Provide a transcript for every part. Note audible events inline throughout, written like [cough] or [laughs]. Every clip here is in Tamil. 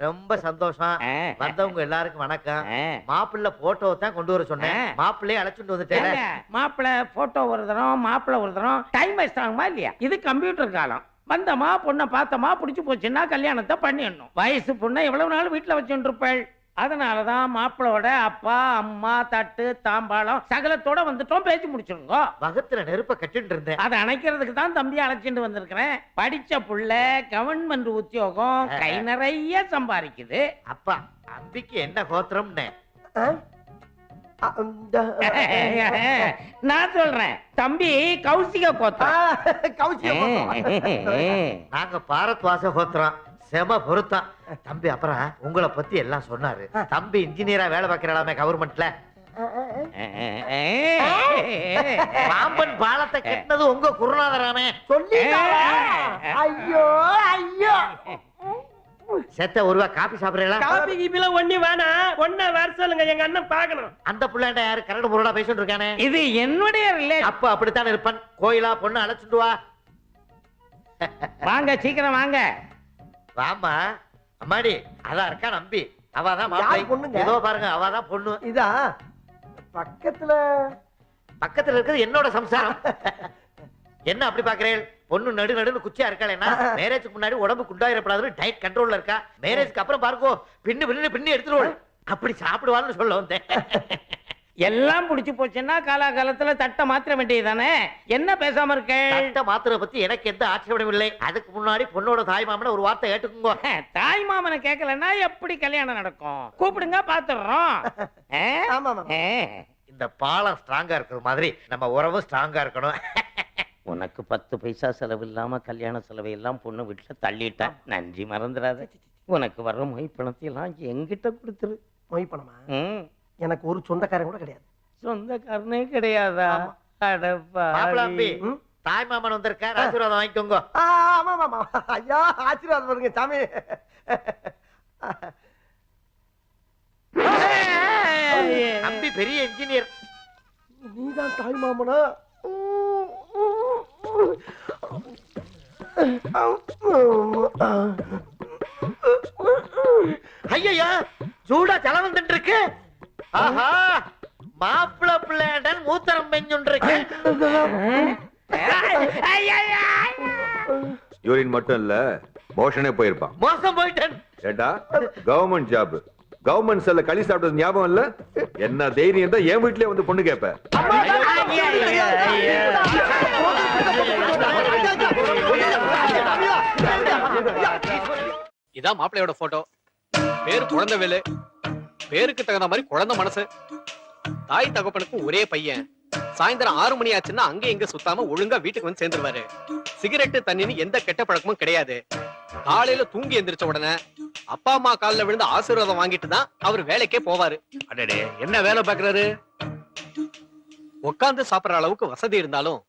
ரொம்ப சந்தோஷம். வந்தவங்க எல்லாருக்கும் வணக்கம். மாப்பிள்ளை போட்டோ தான் கொண்டு வர சொன்னேன். மாப்பிள்ளையே அழைச்சிட்டு வந்துட்டேன். மாப்பிள்ளை போட்டோ ஒரு தரம் மாப்பிள்ளை ஒரு தரம். டைம் ஆகுமா இல்லையா? இது கம்ப்யூட்டர் காலம். வந்தமா பொண்ணை பார்த்தமா பிடிச்சி போச்சுன்னா கல்யாணத்தை பண்ணிடணும். வயசு பொண்ணை எவ்வளவு நாள் வீட்டுல வச்சுட்டு இருப்பாள்? அதனாலதான் மாப்பிளோட அப்பா அம்மா தட்டு தாம்பாளம் சகலத்தோட வந்துட்டோம் பேசி முடிச்சிருங்க வகத்துல நெருப்ப கட்டிட்டு இருந்தேன் அதை அணைக்கிறதுக்கு தான் தம்பி அழைச்சிட்டு வந்திருக்கிறேன் படிச்ச புள்ள கவர்மெண்ட் உத்தியோகம் கை நிறைய சம்பாதிக்குது அப்பா அம்பிக்கு என்ன கோத்திரம்னு நான் சொல்றேன் தம்பி கௌசிக கோத்தம் நாங்க பாரத்வாச கோத்திரம் செம பொருத்தம். தம்பி அப்புறம் உங்களை பத்தி எல்லாம் சொன்னாரு. தம்பி இன்ஜினியரா வேலை பார்க்கிறாமே கவர்மெண்ட்ல பாம்பன் பாலத்தை கட்டினது உங்க குருநாதராமே சொல்லி ஐயோ ஐயோ. செத்த ஒருவா காபி சாப்பிடுறீங்களா? காபி கீபில ஒண்ணு வேணாம் ஒன்ன வர சொல்லுங்க எங்க அண்ணன் பாக்கணும் அந்த புள்ளாண்ட யாரு? கரடு முரடா பேசிட்டு இருக்கானே. இது என்னுடைய ரிலேஷன் அப்ப அப்படித்தான் இருப்பான். கோயிலா பொண்ணு அழைச்சிட்டு வா. வாங்க சீக்கிரம் வாங்க. வாமா அம்மாடி அதான் இருக்கா நம்பி. அவாதான் யார் மாப்பிள்ளை. பொண்ணுங்க? இதோ பாருங்க அவாதான் பொண்ணு. இதா? பக்கத்துல? பக்கத்துல இருக்கிறது என்னோட சம்சாரம். என்ன அப்படி பாக்குறேன் பொண்ணு நடு நடுன்னு குச்சியா இருக்காளேன்னா மேரேஜ்க்கு முன்னாடி உடம்பு குண்டாயிரப்படாதுன்னு டயட் கண்ட்ரோல்ல இருக்கா. மேரேஜ்க்கு அப்புறம் பாருங்கோ பின்னு பின்னு பின்னி எடுத்துருவோம் அப்படி சாப்பிடுவான்னு சொல்ல வந்தேன். எல்லாம் புடிச்சு போச்சுன்னா காலாகாலத்துல தட்டை மாத்திர வேண்டியதுதானே? என்ன பேசாம இருக்க? சட்ட மாத்திரை பத்தி எனக்கு எந்த ஆட்சேபனையும் இல்லை. அதுக்கு முன்னாடி பொண்ணோட தாய் மாமன ஒரு வார்த்தை கேட்டுக்குங்க. தாய் மாமனை கேட்கலன்னா எப்படி கல்யாணம் நடக்கும்? கூப்பிடுங்க பாத்துடுறோம். [laughs] இந்த பாலம் ஸ்ட்ராங்கா இருக்கிற மாதிரி நம்ம உறவும் ஸ்ட்ராங்கா இருக்கணும். [laughs] உனக்கு பத்து பைசா செலவு இல்லாம கல்யாண செலவை எல்லாம் பொண்ணு வீட்டுல தள்ளிட்டேன். நன்றி மறந்துடாத. உனக்கு வர்ற மொய் பணத்தை எல்லாம் என்கிட்ட கொடுத்துரு. மொய் பணமா? ம். எனக்கு ஒரு சொந்தக்காரன் கூட கிடையாது. சொந்தக்காரனே கிடையாதா? தாய் மாமன் வந்திருக்கார் ஆசீர்வாதம் வாங்கிக்கோங்க. ஆ, ஆமா ஆமா ஆமா. ஐயா ஆசீர்வாதம் வருங்க சாமி. அம்பி பெரிய இன்ஜினியர் நீதான் தாய் மாமனா? ஐயா சூடா தலை வந்துட்டு இருக்கு. மாப்பிள பிள்ளைடன் மூத்தரம் பெஞ்சுட்டு இருக்கு யூரின் மட்டும் இல்ல மோஷனே போயிருப்பான் மோசம் போயிட்டேன் ஏண்டா கவர்மெண்ட் ஜாப் கவர்மெண்ட் செல்ல களி சாப்பிட்டது ஞாபகம் இல்ல என்ன தைரியம் தான் என் வீட்லயே வந்து பொண்ணு கேப்ப இதான் மாப்பிள்ளையோட போட்டோ பேரு குழந்தைவேலு பேருக்கு தகுந்த மாதிரி குழந்தை மனசு. தாய் தகப்பனுக்கு ஒரே பையன். சாயந்தரம் ஆறு மணி ஆச்சுன்னா அங்க இங்க சுத்தாம ஒழுங்கா வீட்டுக்கு வந்து சேர்ந்துருவாரு. சிகரெட்டு தண்ணின்னு எந்த கெட்ட பழக்கமும் கிடையாது. காலையில தூங்கி எந்திரிச்ச உடனே அப்பா அம்மா கால்ல விழுந்து ஆசீர்வாதம் வாங்கிட்டு தான் அவர் வேலைக்கே போவாரு. அடடே என்ன வேலை பாக்குறாரு? உட்கார்ந்து சாப்பிடுற அளவுக்கு வசதி இருந்தாலும்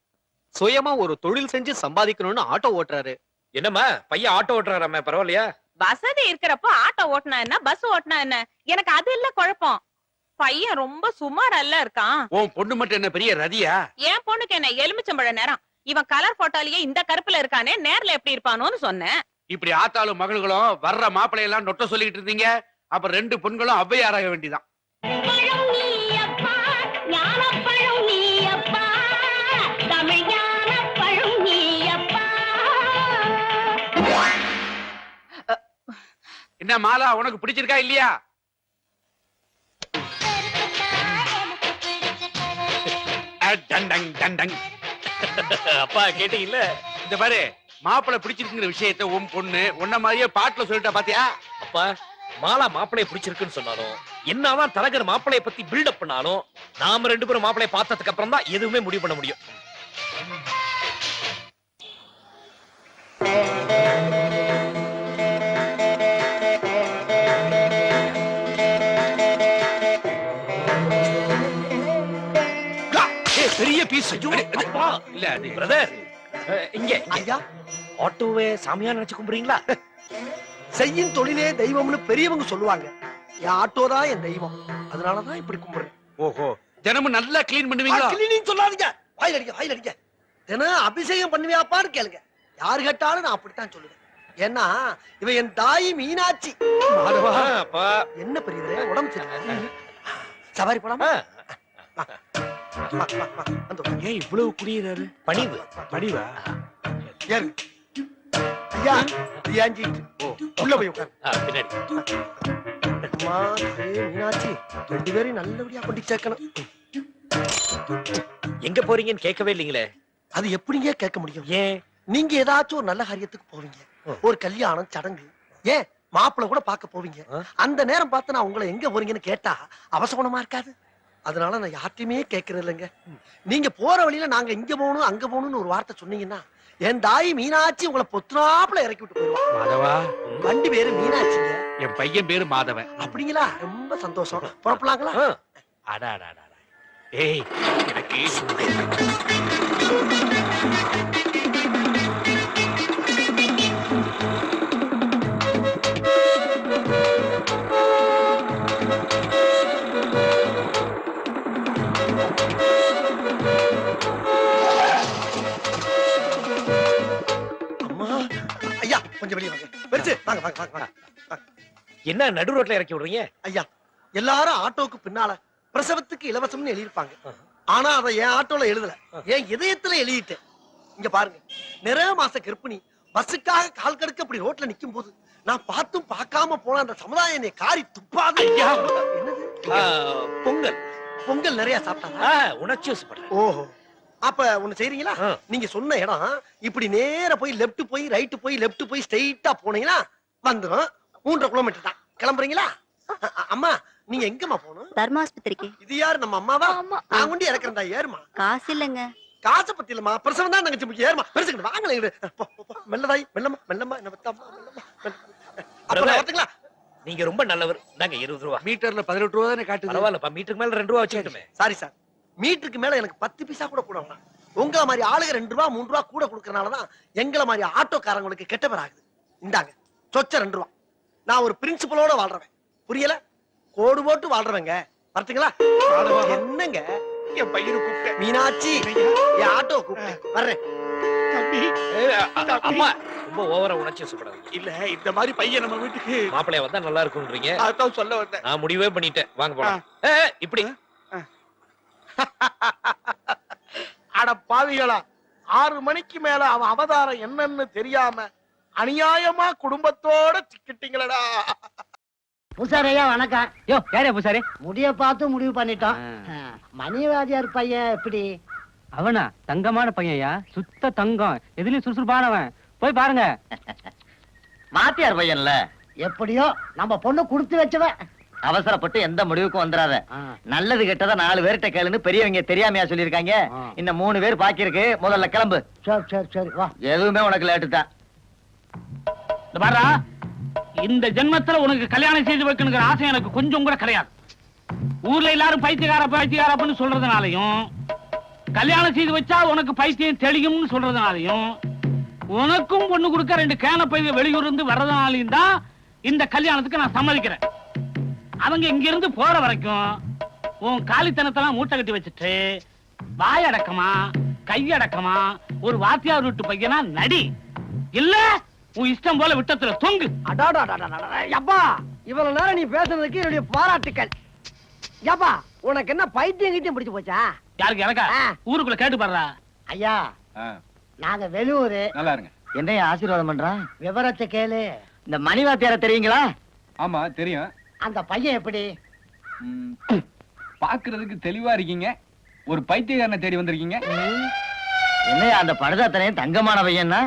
சுயமா ஒரு தொழில் செஞ்சு சம்பாதிக்கணும்னு ஆட்டோ ஓட்டுறாரு. என்னம்மா பையன் ஆட்டோ ஓட்டுறாராமே பரவாயில்லையா? வசதி இருக்கிறப்ப ஆட்டோ ஓட்டினா என்ன? பஸ் ஓட்டினா என்ன? எனக்கு அது இல்ல குழப்பம். பையன் ரொம்ப சுமாரல்ல இருக்கான். உன் பொண்ணு மட்டும் என்ன பெரிய ரதியா? என் பொண்ணுக்கு என்ன எலுமிச்சம்பழ நேரம். இவன் கலர் போட்டாலேயே இந்த கருப்புல இருக்கானே நேர்ல எப்படி இருப்பானோன்னு சொன்னேன். இப்படி ஆத்தாளும் மகளுங்களும் வர்ற மாப்பிள்ளை எல்லாம் நொட்ட சொல்லிட்டு இருந்தீங்க. அப்ப ரெண்டு பெண்களும் ஔவையாராக வேண்டிதான். என்ன மாலா உனக்கு பிடிச்சிருக்கா இல்லையா? அஹ், டண்டங், டண்டங். அப்பா கேட்டீங்கல்ல? இந்த பாரு மாப்பிள்ளை பிடிச்சிருக்குங்கிற விஷயத்த உன் பொண்ணு உன்ன மாதிரியே பாட்டுல சொல்லிட்டா பாத்தியா? அப்பா மாலா மாப்பிளைய பிடிச்சிருக்குன்னு சொன்னாலும் என்னதான் தரகர் மாப்பிளைய பத்தி பில்டப் பண்ணாலும் நாம ரெண்டு பேரும் மாப்பிளைய பார்த்ததுக்கு அப்புறம் தான் எதுவுமே முடிவு பண்ண முடியும். இல்ல அது பிரதர் இங்க இங்க. ஐயா. ஆட்டோவே சாமியா நினைச்சு கும்பிடுறீங்களா செய்யும் தொழிலே தெய்வம்னு பெரியவங்க சொல்லுவாங்க. என் ஆட்டோ தான் என் தெய்வம். அதனாலதான் இப்படி கும்பிடுறேன் ஓஹோ. தினமும் நல்லா கிளீன் பண்ணுவீங்களா? கிளீனிங் சொல்லாதீங்க. வாயில் அடிக்க வாயில் அடிக்க தினம் அபிஷேகம் பண்ணுவியாப்பான்னு கேளுங்க. யாரு கேட்டாலும் நான் அப்படித்தான் சொல்லுவேன். ஏன்னா இவ என் தாய் மீனாட்சி. என்ன பெரியது? உடம்பு சரியில்லை. சவாரி போலாமா? ஏன் இவ்வளவு குடியிறாரு பணிவு. படிவா ஏறு. ஐயா ஐயாஞ்சிட்டு உள்ள போய் உட்காரு. ஆ, பின்னாடி. அம்மா தாயே மீனாட்சி ரெண்டு பேரையும் நல்லபடியா கொண்டு சேர்க்கணும். எங்க போறீங்கன்னு கேட்கவே இல்லீங்களே? அது எப்படிங்க கேட்க முடியும்? ஏன்? நீங்க ஏதாச்சும் ஒரு நல்ல காரியத்துக்கு போவீங்க. ஒரு கல்யாணம் சடங்கு. ஏன்? மாப்பிள்ளை கூட பார்க்க போவீங்க. அந்த நேரம் பார்த்து நான் உங்களை எங்க போறீங்கன்னு கேட்டா அவசகுணமா இருக்காது. அதனால நான் யார்ட்டையுமே கேட்கறது இல்லைங்க. நீங்க போற வழியில நாங்க இங்க போகணும் அங்க போகணும்னு ஒரு வார்த்தை சொன்னீங்கன்னா என் தாய் மீனாட்சி உங்களை பொத்துனாப்புல இறக்கி விட்டு போயிடுவா. மாதவா? வண்டி பேரு மீனாட்சிங்க. என் பையன் பேரு மாதவன். அப்படிங்களா? ரொம்ப சந்தோஷம். புறப்படலாங்களா? அடா, அடா. ஏய் எனக்கு என்ன நடு ரோட்ல இறக்கி விடுறீங்க? ஐயா எல்லாரும் ஆட்டோவுக்கு பின்னால பிரசவத்துக்கு இலவசம்னு எழுதியிருப்பாங்க. ஆனா அதை என் ஆட்டோல எழுதல. என் இதயத்துல எழுதிட்டேன் இங்க பாருங்க. நிறைய மாச கர்ப்பிணி பஸ்ஸுக்காக கால் கடுக்க அப்படி ரோட்ல நிக்கும் போது நான் பார்த்தும் பார்க்காம போன அந்த சமுதாயம் என்னை காரி துப்பாது. ஐயா. பொங்கல். பொங்கல் நிறைய சாப்பிட்டாங்க உணர்ச்சி வசப்படுறேன். ஓஹோ. அப்ப ஒண்ணு செய்றீங்களா. நீங்க சொன்ன இடம் இப்படி நேரா போய் லெஃப்ட் போய் ரைட் போய் லெஃப்ட் போய் ஸ்ட்ரைட்டா போனீங்கன்னா வந்துரும். மூன்றரை கிலோமீட்டர் தான். கிளம்புறீங்களா? அம்மா நீங்க எங்கம்மா போகணும்? தர்மாஸ்பத்திரிக்கு இது யாரு நம்ம அம்மாவா? நான் கொண்டு இறக்குறேன்டா ஏறுமா காசு இல்லைங்க. காசை பத்தி இல்லம்மா. பிரசவம் தான் தங்கச்சி முக்கியம். ஏறுமா பெருசுக்கிட்டு வாங்கல. மெல்லதாய் மெல்லம்மா மெல்லம்மா. என்ன வரட்டுங்களா நீங்க ரொம்ப நல்லவர். நாங்க இருபது ரூபா. மீட்டர்ல பதினெட்டு ரூபா தானே காட்டுது? பரவாயில்லப்பா. மீட்டருக்கு மேல ரெண்டு ரூபா வச்சுக்கிட்டுமே. Sorry sir. மீட்டருக்கு மேல எனக்கு பத்து பைசா கூட கூட வேணாம். உங்கள மாதிரி ஆளுங்க ரெண்டு ரூபா மூணு ரூபா கூட கொடுக்கறனாலதான் எங்கள மாதிரி ஆட்டோக்காரங்களுக்கு கெட்ட பேர் ஆகுது. இந்தாங்க. சொச்ச ரெண்டு ரூபா. நான் ஒரு பிரின்சிபலோட வாழ்றவன். புரியல? கோடு போட்டு வாழ்றவங்க. வரட்டுங்களா? என்னங்க? என் பையனை கூப்பிட்டேன். மீனாட்சி என் ஆட்டோ கூப்பிட்டேன். வர்றேன். அம்மா ரொம்ப ஓவரா உணர்ச்சி வசப்படாதீங்க. இல்ல இந்த மாதிரி பையன் நம்ம வீட்டுக்கு மாப்பிள்ளைய வந்தா நல்லா இருக்கும்ன்றீங்க. அதான் சொல்ல வந்தேன். நான் முடிவே பண்ணிட்டேன். வாங்க போலாம். இப்படி. அட பாவிகளா ஆறு மணிக்கு மேல அவன் அவதாரம் என்னன்னு தெரியாம அநியாயமா குடும்பத்தோட சிக்கிட்டீங்களடா. பூசாரையா வணக்கம். யோ யாரே பூசாரி? முடிய பார்த்து முடிவு பண்ணிட்டோம். மணிவாதியார் பையன் எப்படி? அவனா? தங்கமான பையன்யா? சுத்த தங்கம். எதுலயும் சுறுசுறுப்பானவன். போய் பாருங்க. மாத்தியார் பையன்ல? எப்படியோ நம்ம பொண்ணு கொடுத்து வச்சவன். அவசரப்பட்டு எந்த முடிவுக்கும் வந்துடாத நல்லது கெட்டதா நாலு பேர்கிட்ட கேளுன்னு பெரியவங்க தெரியாமையா சொல்லிருக்காங்க. இந்த மூணு பேர் பாக்கி இருக்கு முதல்ல கிளம்பு. சரி சரி சரி வா. எதுவுமே உனக்கு லேட்டு தான் பாரா இந்த ஜென்மத்துல உனக்கு கல்யாணம் செய்து வைக்கணுங்கிற ஆசை எனக்கு கொஞ்சம் கூட கிடையாது. ஊர்ல எல்லாரும் பைத்தியக்கார பைத்தியக்காரப்பன்னு சொல்றதுனாலையும் கல்யாணம் செய்து வச்சா உனக்கு பைத்தியம் தெளியும்னு சொல்றதுனாலையும் உனக்கும் பொண்ணு கொடுக்க ரெண்டு கேன பைய வெளியூர் இருந்து வர்றதுனாலையும் தான் இந்த கல்யாணத்துக்கு நான் சம்மதிக்கிறேன். அவங்க இங்க இருந்து போற வரைக்கும் உன் காலித்தனத்தெல்லாம் மூட்டை கட்டி வச்சுட்டு வாயடக்கமா கையடக்கமா ஒரு வாத்தியார் வீட்டு பையனா நடி. இல்லை? உன் இஷ்டம் போல விட்டத்துல தொங்கு. அப்பா இவ்வளவு நேரம் நீ பேசுனதுக்கு என்னுடைய பாராட்டுக்கள். ஏப்பா உனக்கு என்ன பைத்தியம் கிட்டியம் பிடிச்சு போச்சா? யாருக்கு எனக்கா. ஊருக்குள்ள கேட்டு பாடுறா ஐயா நாங்க வெளியூரு. நல்லா இருங்க. என்னைய ஆசீர்வாதம் பண்றான் விவரத்தை கேளு. இந்த மணிவாத்தியார தெரியுங்களா? ஆமா தெரியும். அந்த பையன் எப்படி? பாக்குறதுக்கு தெளிவா இருக்கீங்க. ஒரு பைத்தியக்காரனை தேடி வந்திருக்கீங்க. என்னையா அந்த படுதாத்தனையும் தங்கமான பையன்னா?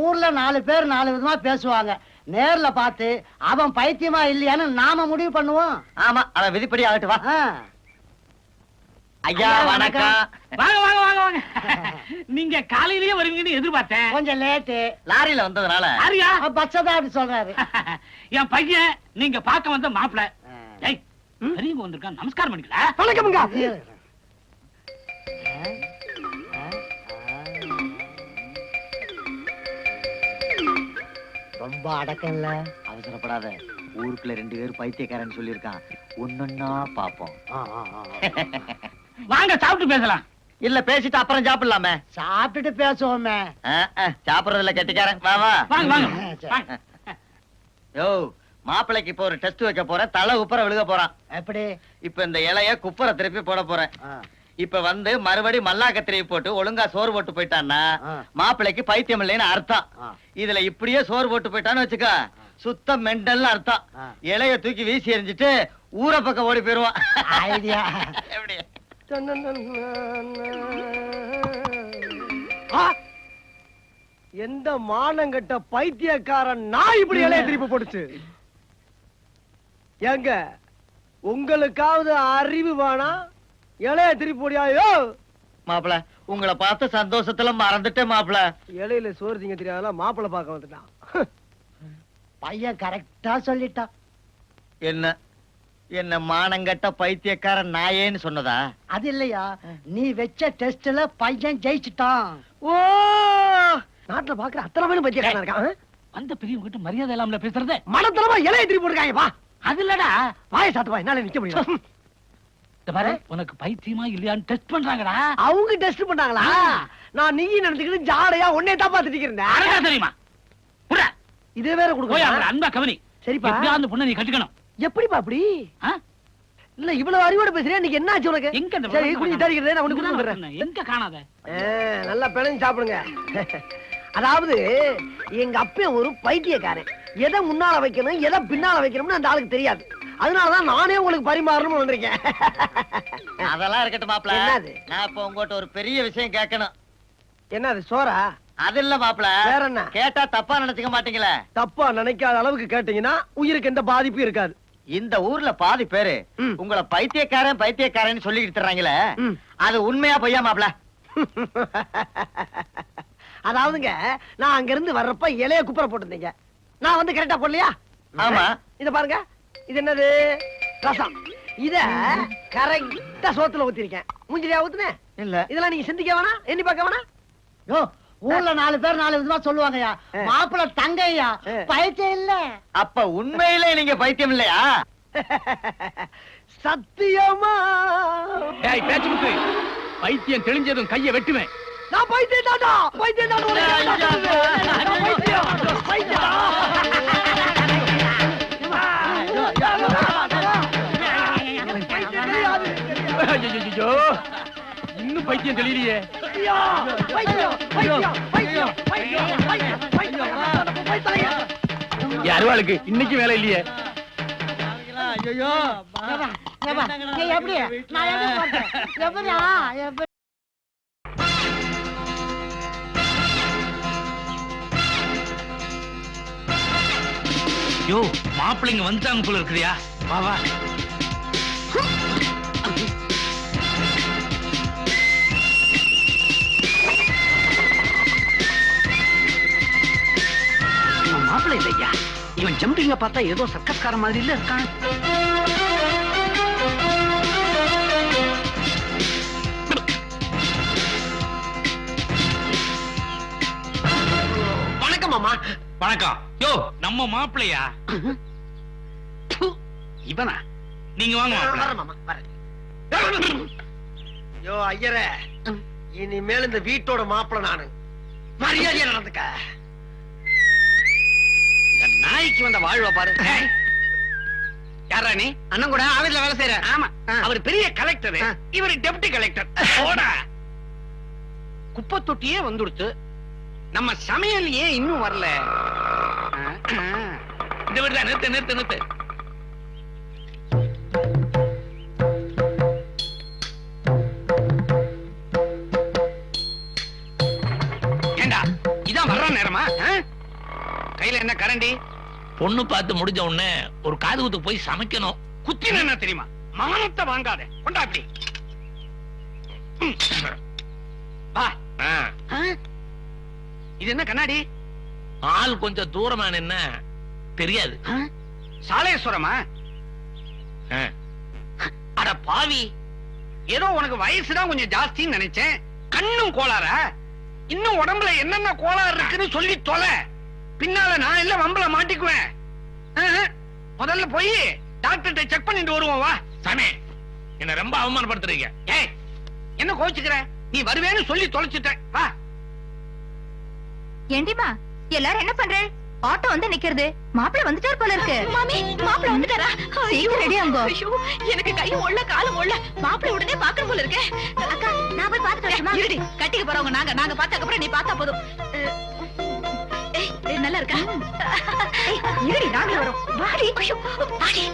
ஊர்ல நாலு பேர் நாலு விதமா பேசுவாங்க. நேர்ல பார்த்து அவன் பைத்தியமா இல்லையான்னு நாம முடிவு பண்ணுவோம். ஆமா அவன் விதிப்படி ஆகட்டு வா. ஐயா வணக்கம். வாங்க வாங்க வாங்க வாங்க. நீங்க காலையிலேயே வருவீங்கன்னு எதிர்பார்த்தேன். கொஞ்சம் லேட்டு. லாரியில வந்ததுனால. யாரியா? பஸ் தான் அப்படி சொல்றாரு. [laughs] என் பையன் நீங்க பார்க்க வந்த மாப்பிள. ஏய் பெரியவங்க வந்திருக்கான். நமஸ்காரம் பண்ணிக்கல. வணக்கம்ங்க. ரொம்ப அடக்கம் இல்ல அவசரப்படாத. ஊருக்குள்ள ரெண்டு பேர் பைத்தியக்காரன் சொல்லியிருக்கான். ஒன்னொன்னா பாப்போம் வாங்க சாப்பிட்டு பேசலாம். இல்ல பேசிட்டு அப்புறம் சாப்பிடலாமே. சாப்பிட்டுட்டு பேசுவோமே. சாப்பிடுறதுல கெட்டிக்காரன். வா வா. வாங்க வாங்க. வாங்க. யோ மாப்பிள்ளைக்கு இப்போ ஒரு டெஸ்ட் வைக்க போறேன். தலை உப்பர விழுக போறான். எப்படி? இப்ப இந்த இலைய குப்பரை திருப்பி போட போறேன். இப்ப வந்து மறுபடி மல்லாக்க திருப்பி போட்டு ஒழுங்கா சோறு போட்டு போயிட்டான்னா மாப்பிள்ளைக்கு பைத்தியம் இல்லைன்னு அர்த்தம். இதுல இப்படியே சோறு போட்டு போயிட்டான்னு வச்சுக்க. சுத்த மெண்டல்னு அர்த்தம். இலைய தூக்கி வீசி எறிஞ்சிட்டு ஊரை பக்கம் ஓடி போயிருவான். ஐடியா. எப்படி? எந்த மானங்கட்ட பைத்தியக்காரன் நான் இப்படி இலைய திருப்பி போட்டுச்சு? ஏங்க உங்களுக்காவது அறிவு வேணா இலைய திருப்பி போடியாயோ மாப்பிள உங்களை பார்த்த சந்தோஷத்துல மறந்துட்டேன் மாப்பிள. இலையில சோறு திங்க தெரியாதா மாப்பிள்ளை பார்க்க வந்துட்டான். பையன் கரெக்டா சொல்லிட்டான். என்ன? என்ன மானங்கட்ட பைத்தியக்காரன் நாயேன்னு சொன்னதா? அது இல்லையா? நீ வச்ச டெஸ்ட்ல பையன் ஜெயிச்சுட்டான். ஓ! நாட்டுல பாக்குற அத்தனை பேரும் பைத்தியக்காரன் இருக்கான் வந்த பெரியவங்க கிட்ட மரியாதை இல்லாமல பேசுறதே? மனத்தனமா இலைய திருப்பி போட்டுருக்காங்க வா அது இல்லடா. வாய சாத்து வா என்னால நிக்க முடியும் பாரு உனக்கு பைத்தியமா இல்லையான்னு டெஸ்ட் பண்றாங்கடா. அவங்க டெஸ்ட் பண்ணாங்களா நான் நீ நினைச்சுக்கிட்டு ஜாடையா உன்னை தான் பாத்துட்டு இருந்தேன் தெரியுமா? இதே வேற கொடுக்க அன்பா கவனி. சரிப்பா. அந்த பொண்ணை நீ கட்டிக்கணும். எப்படிப்பா அப்படி? இல்ல இவ்வளவு அறிவோட பேசுறியா? இன்னைக்கு என்ன ஆச்சு உனக்கு? எங்க இந்த சரி விளக்கம் குடி காணோம்? தரிக்கிறதே நான் உனக்கு. எங்க காணாத? நல்லா பிணைஞ்சு சாப்பிடுங்க. அதாவது எங்க அப்பன் ஒரு பைத்தியக்காரன். எதை முன்னால வைக்கணும் எதை பின்னால வைக்கணும்னு அந்த ஆளுக்கு தெரியாது. அதனாலதான் நானே உங்களுக்கு பரிமாறணும்னு வந்திருக்கேன். அதெல்லாம் இருக்கட்டும் மாப்பிள. என்னது? நான் இப்ப உங்ககிட்ட ஒரு பெரிய விஷயம் கேட்கணும். என்னது சோறா? அது இல்ல மாப்பிள. வேற என்ன? கேட்டா தப்பா நினைச்சுக்க மாட்டீங்களே? தப்பா நினைக்காத அளவுக்கு கேட்டீங்கன்னா உயிருக்கு எந்த பாதிப்பும் இருக்காது. இந்த ஊர்ல பாதி பேரு. உங்களை பைத்தியக்காரன் பைத்தியக்காரன் சொல்லிக்கிட்டு தர்றாங்களே. ம். அது உண்மையா பொய்யா மாப்பிள? அதாவதுங்க நான் அங்க இருந்து வர்றப்ப இலைய குப்புற போட்டிருந்தீங்க. நான் வந்து கரெக்டா போடலையா? ஆமா. இத பாருங்க. இது என்னது? ரசம். இத கரெக்டா சோத்துல ஊத்திருக்கேன். மூஞ்சிலியா ஊத்துனேன் இல்ல. இதெல்லாம் நீங்க சிந்திக்க வேணாம் எண்ணி பார்க்க வேணாம். யோ ஊர்ல நாலு பேர் நாலு விதமா சொல்லுவாங்கய்யா. ஆ. மாப்பிள்ள தங்கையா. பைத்தியம் இல்ல. அப்ப உண்மையிலே நீங்க பைத்தியம் இல்லையா? சத்தியமா? ஏய் பேச்சு முக்கு பைத்தியம் தெளிஞ்சதும் கைய வெட்டுவேன். நான் பைத்தியம் தாண்டா பைத்தியம் தாண்டா பைத்தியம். பைத்தியம். பைத்தியம், பைத்தியம், பைத்தியம். அருவாளுக்கு இன்னைக்கு வேலை இல்லையே. ஏப்பா, ஏப்பா, ஏய், எப்படி நான் எப்படி போறேன் எப்படியா? எப்படி யோ மாப்பிள்ளைங்க வந்துட்டாங்க போல இருக்குறியா வா வா. இவன் மாப்பிள்ளை இல்லையா? இவன் ஜம்பிங்க பார்த்தா ஏதோ சர்க்கஸ்கார மாதிரி இல்ல இருக்கான். வணக்கம் மாமா. வணக்கம். யோ நம்ம மாப்பிள்ளையா? இவனா? நீங்க வாங்க யோ ஐயரே. இனிமேல் இந்த வீட்டோட மாப்பிள்ள நானு. மரியாதையா நடந்துக்க. நாய்க்கு வந்த வாழ்வ பாரு. யாரா நீ? அண்ணன் கூட ஆபீஸ்ல வேலை செய்யற. ஆமா. அவர் பெரிய கலெக்டர். இவர் டெப்டி கலெக்டர். குப்பை தொட்டியே வந்துடுத்து. நம்ம சமையல் ஏன் இன்னும் வரல. இந்த வீடு நிறுத்து நிறுத்து நிறுத்து. என்ன கரண்டி பொண்ணு பார்த்து முடிஞ்ச உடனே ஒரு காது குத்து போய் சமைக்கணும். குத்தின என்ன தெரியுமா? மானத்தை வாங்காத. கொண்டா அப்படி? இது என்ன கண்ணாடி? ஆள் கொஞ்சம் தூரமா நின்ன தெரியாது? சாலேஸ்வரமா அட பாவி. ஏதோ உனக்கு வயசுதான் கொஞ்சம் ஜாஸ்தின்னு நினைச்சேன். கண்ணும் கோளாறா? இன்னும் உடம்புல என்னென்ன கோளாறு இருக்குன்னு சொல்லி தொலை. பின்னால நான் இல்ல வம்பல மாட்டிக்குவேன். முதல்ல போய் டாக்டர்கிட்ட செக் பண்ணிட்டு வருவோம் வா. சாமி என்ன ரொம்ப அவமானப்படுத்துறீங்க. ஏய் என்ன கோச்சுக்கிற நீ வருவேன்னு சொல்லி தொலைச்சிட்டேன். வா. ஏண்டிமா எல்லாரும் என்ன பண்ற? ஆட்டோ வந்து நிக்கிறது. மாப்பிள்ள வந்துட்டார் போல இருக்கு. மாமி மாப்பிள்ள வந்துட்டாரா? சீக்கிரம் ரெடி ஆங்கோ எனக்கு கையும் ஒள்ள காலும் ஒள்ள மாப்பிள்ள உடனே பாக்கணும் போல இருக்கு. அக்கா நான் போய் பாத்துட்டு இருடி கட்டிக்க போறவங்க நாங்க. நாங்க பார்த்ததுக்கு அப்புறம் நீ பார்த்தா போதும். இருடி நாங்க வரோம். வாடி. வாடி.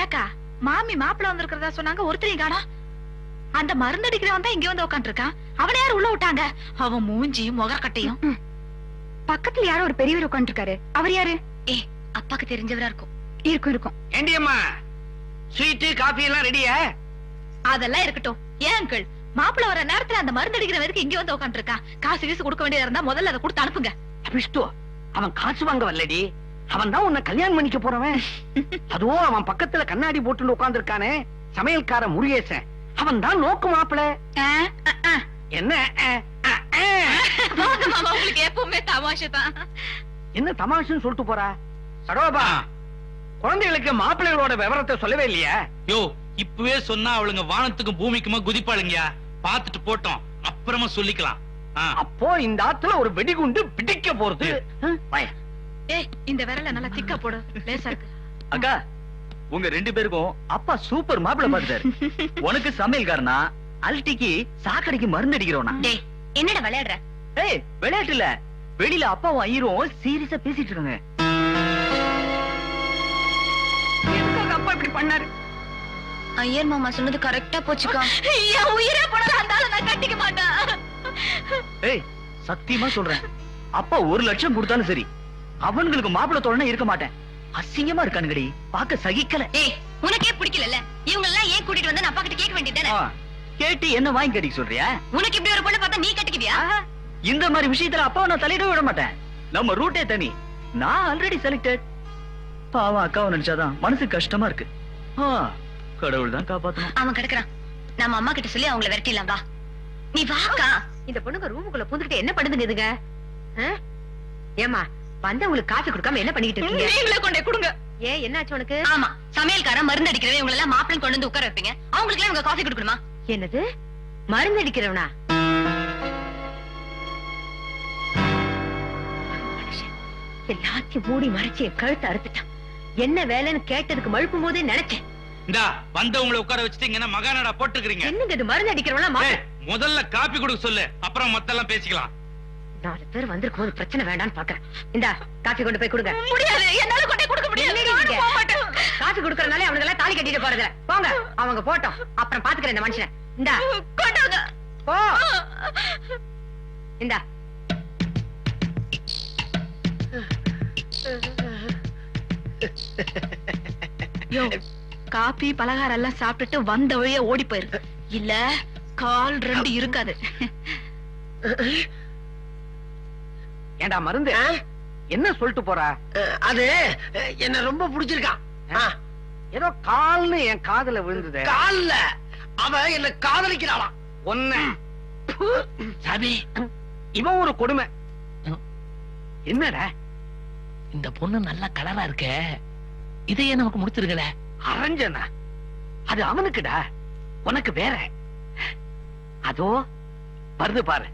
ஏக்கா மாமி மாப்பிள்ள வந்திருக்கிறதா சொன்னாங்க ஒருத்தரையும் காணோம். அந்த மருந்து அடிக்கிறவன் தான் இங்க வந்து உட்காந்து இருக்கான் அவனை யார் உள்ள விட்டாங்க? அவன் மூஞ்சியும் முகக்கட்டையும். பக்கத்துல யாரோ ஒரு பெரியவர் உட்காந்துருக்காரு அவர் யாரு? ஏ அப்பாக்கு தெரிஞ்சவரா இருக்கும். இருக்கும் இருக்கும். ஏண்டியம்மா ஸ்வீட்டு காபி எல்லாம் ரெடியா அதெல்லாம் இருக்கட்டும். ஏன் அங்கிள் மாப்பிள்ள வர நேரத்துல அந்த மருந்து அடிக்கிறவருக்கு இங்க வந்து உட்காந்து இருக்கான் காசு வீசு கொடுக்க வேண்டியதா இருந்தா முதல்ல அதை கொடுத்து அனுப்புங்க. விஷ்ணு அவன் காசு வாங்க வரலடி. அவன் தான் உன்னை கல்யாணம் பண்ணிக்க போறவன். [laughs] அதுவும் அவன் பக்கத்துல கண்ணாடி போட்டு உட்கார்ந்து இருக்கானே சமையல்கார முருகேசன். அவன் தான் நோக்கு மாப்பிள. என்ன? [laughs] எப்பவுமே தமாஷை தான். என்ன தமாஷுன்னு சொல்லிட்டு போறா? சடோபா குழந்தைகளுக்கு மாப்பிள்ளைகளோட விவரத்தை சொல்லவே இல்லையா? யோ இப்பவே சொன்னா அவளுங்க வானத்துக்கும் பூமிக்குமா குதிப்பாளுங்கயா? பாத்துட்டு போட்டோம். அப்புறமா சொல்லிக்கலாம். அப்போ இந்த ஆத்துல ஒரு வெடிகுண்டு பிடிக்க போறது. இந்த விரல நல்லா திக்கா போடு. லேசா இருக்கு. அக்கா உங்க ரெண்டு பேருக்கும் அப்பா சூப்பர் மாப்பிள்ள பாத்துட்டாரு [laughs] உனக்கு சமையல்காரனா அல்டிக்கு சாக்கடைக்கு மருந்து அடிக்கிறோனா? டேய் என்னடா விளையாடுற? ஏய் விளையாட்டு இல்ல. வெளியில அப்பாவும் ஐயரும் சீரியஸா பேசிட்டு இருக்காங்க. எதுக்காக அப்பா இப்படி பண்ணாரு. ஐயர் மாமா சொன்னது கரெக்டா போச்சுக்கா. என் உயிரே போனதா இருந்தாலும் நான் கட்டிக்க மாட்டேன். ஏய் சத்தியமா சொல்றேன். அப்பா ஒரு லட்சம் கொடுத்தாலும் சரி அவன்களுக்கு மாப்பிள்ள தோழனா இருக்க மாட்டேன். அசிங்கமா இருக்கானுங்கடி. பார்க்க சகிக்கல. ஏய் உனக்கே பிடிக்கல இவங்க எல்லாம் ஏன் கூட்டிட்டு வந்து அப்பா கிட்ட கேட்க வேண்டியதானே கேட்டு என்ன வாங்கி கட்டிக்க சொல்றியா? உனக்கு இப்படி ஒரு பொண்ணு பார்த்தா நீ கட்டிக்குவியா? இந்த மாதிரி விஷயத்துல அப்பாவை நான் தலையிடவே விட மாட்டேன். நம்ம ரூட்டே தனி. நான் ஆல்ரெடி செலக்டட் பாவம் அக்காவை நினைச்சாதான் மனசு கஷ்டமா இருக்கு. ஆ, கடவுள் தான் காப்பாத்தணும். அவன் கிடக்குறான். நம்ம அம்மா கிட்ட சொல்லி அவங்கள விரட்டிடலாம் வா. நீ வாக்கா. இந்த பொண்ணுங்க ரூமுக்குள்ள புந்துக்கிட்டு என்ன பண்ணுதுங்க இதுங்க? ஏமா வந்தவங்களுக்கு காஃபி கொடுக்காம என்ன பண்ணிட்டு இருக்கீங்க? நீங்களே கொண்டே கொடுங்க. ஏன் என்னாச்சு உனக்கு? ஆமா சமையல்காரன் மருந்து அடிக்கிறவன் இவங்க எல்லாம் மாப்பிள்ளை கொண்டு வந்து உட்கார வைப்பீங்க. அவங்களுக்கு எல்லாம் காஃபி கொடுக்கணுமா? என்னது? மருந்து அடிக்கிறவனா? எல்லாத்தையும் மூடி மறைச்சு என் கழுத்தை அறுத்துட்டான். என்ன வேலைன்னு கேட்டதுக்கு மழுப்பும் போதே நினைச்சேன். இந்தா வந்தவங்களை உட்கார வச்சுட்டு இங்க என்ன மகாநாடா போட்டுக்கிறீங்க என்னங்க இது மருந்து அடிக்கிறவனா ஏய், முதல்ல காப்பி கொடுக்க சொல்லு அப்புறம் மத்தெல்லாம் பேசிக்கலாம். நாலு பேர் வந்திருக்கும் போது பிரச்சனை வேண்டாம்னு பாக்குறேன். இந்தா காஃபி கொண்டு போய் கொடுங்க. முடியாது என்னால கொண்டு கொடுக்க முடியாது. காஃபி குடுக்கறனால அவனுங்க எல்லாம் தாலி கட்டிட்டு போறதுல போங்க அவங்க போட்டோம். அப்புறம் பாத்துக்கிறேன் இந்த மனுஷனை. இந்தா. கொண்டாங்க போ. இந்தா. யோ காபி பலகாரம் எல்லாம் சாப்பிட்டுட்டு வந்த வழியே ஓடி போயிரு இல்ல கால் ரெண்டு இருக்காது. ஏண்டா மருந்து? என்ன சொல்லிட்டு போறா? அது என்ன ரொம்ப பிடிச்சிருக்கான். ஏதோ கால்னு என் காதுல விழுந்தது. கால்ல? அவ என்ன காதலிக்கிறாளாம் ஒன்னு சாமி இவன் ஒரு கொடுமை. என்னடா? இந்த பொண்ணு நல்ல கலரா இருக்கே. இதையே நமக்கு முடிச்சிருக்கல. அரஞ்சனா? அது அவனுக்குடா. உனக்கு வேற. அதோ வருது பாரு.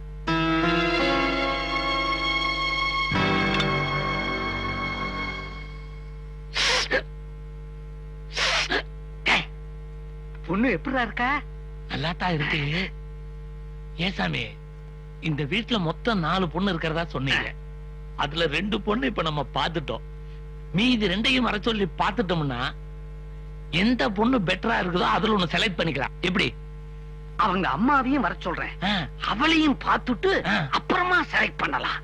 பொண்ணு எப்படிடா இருக்கா? நல்லாத்தான் இருக்கு. ஏசாமி இந்த வீட்டுல மொத்தம் நாலு பொண்ணு இருக்கிறதா சொன்னீங்க. அதுல ரெண்டு பொண்ணு இப்ப நம்ம பாத்துட்டோம் மீதி ரெண்டையும் வர சொல்லி பாத்துட்டோம்னா எந்த பொண்ணு பெட்டரா இருக்குதோ அதுல ஒண்ணு செலக்ட் பண்ணிக்கலாம். எப்படி? அவங்க அம்மாவையும் வர சொல்றேன். அவளையும் பார்த்துட்டு. அப்புறமா செலக்ட் பண்ணலாம்.